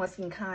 หัวสิงไข่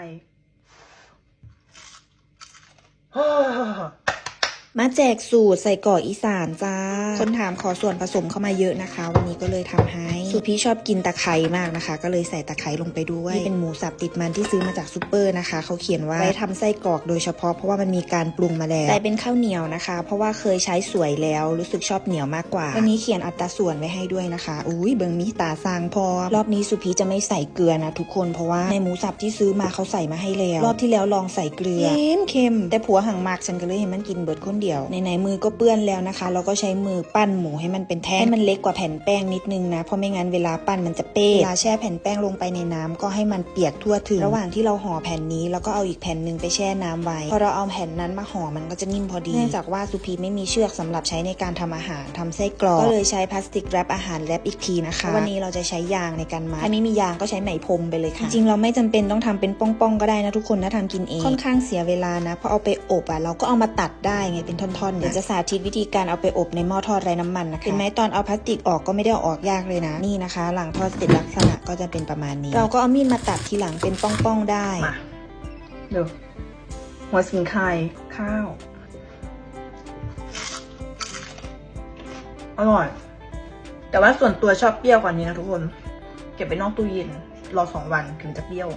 มาแจกสูตรใส่กรอกอีสานจ้า คนถามขอส่วนผสมเข้ามาเยอะนะคะ วันนี้ก็เลยทำให้สูตรพี่ชอบกินตะไคร้มากนะคะ ก็เลยใส่ตะไคร้ลงไปด้วยนี่เป็นหมูสับติดมันที่ซื้อมาจากซูเปอร์นะคะ เขาเขียนว่าไว้ทำไส้กรอกโดยเฉพาะเพราะว่ามันมีการปรุงมาแล้วใส่เป็นข้าวเหนียวนะคะ เพราะว่าเคยใช้สวยแล้วรู้สึกชอบเหนียวมากกว่า วันนี้เขียนอัตราส่วนไว้ให้ด้วยนะคะอุ้ยเบิงมีตาสร้างพอ รอบนี้สุพีจะไม่ใส่เกลือนะทุกคนเพราะว่าในหมูสับที่ซื้อมาเขาใส่มาให้แล้ว รอบที่แล้วลองใส่เกลือเค็มเค็มแต่ผัวหังมากฉันก็เลยให้มันกินเบิดคนเดียวในไหนๆมือก็เปื้อนแล้วนะคะ เราก็ใช้มือปั้นหมูให้มันเป็นแท่งให้มันเล็กกว่าแผ่นแป้งนิดนึงนะเพราะไม่งั้นเวลาปั้นมันจะเป้เวลาแช่แผ่นแป้งลงไปในน้ำก็ให้มันเปียกทั่วถึงระหว่างที่เราห่อแผ่นนี้แล้วก็เอาอีกแผ่นหนึ่งไปแช่น้ำไว้พอเราเอาแผ่นนั้นมาห่อมันก็จะนิ่มพอดีเนื่องจากว่าสุพีไม่มีเชือกสำหรับใช้ในการทำอาหารทำไส้กรอกก็เลยใช้พลาสติกแรปอาหารแรปอีกทีนะคะวันนี้เราจะใช้ยางในการมัดถ้าไม่มียางก็ใช้ไหมพรมไปเลยค่ะจริงๆเราไม่จำเป็นต้องทำเป็นป้องๆก็ได้นะทุกคนนะทำกินเองค่อนข้างเสียเวลานะเพราะเอาไปอบอะเราก็เอามาตัดได้ไงเป็นท่อนๆเดี๋ยวจะสาธิตวิธีการเอาไปอบในหม้อทอดไร้น้ำมันนะคะเห็นไหมตอนเอาพลาสติกออกก็ไม่ได้เอาออกยากเลยนะนี่นะคะ หลังทอดเสร็จลักษณะก็จะเป็นประมาณนี้ เราก็เอามีดมาตัดทีหลังเป็นป้องๆได้มาดูหัวสิงไข่ข้าว อร่อย แต่ว่าส่วนตัวชอบเปรี้ยวกว่านี้นะทุกคน เก็บไปนอกตู้เย็นรอสองวันถึงจะเปรี้ยว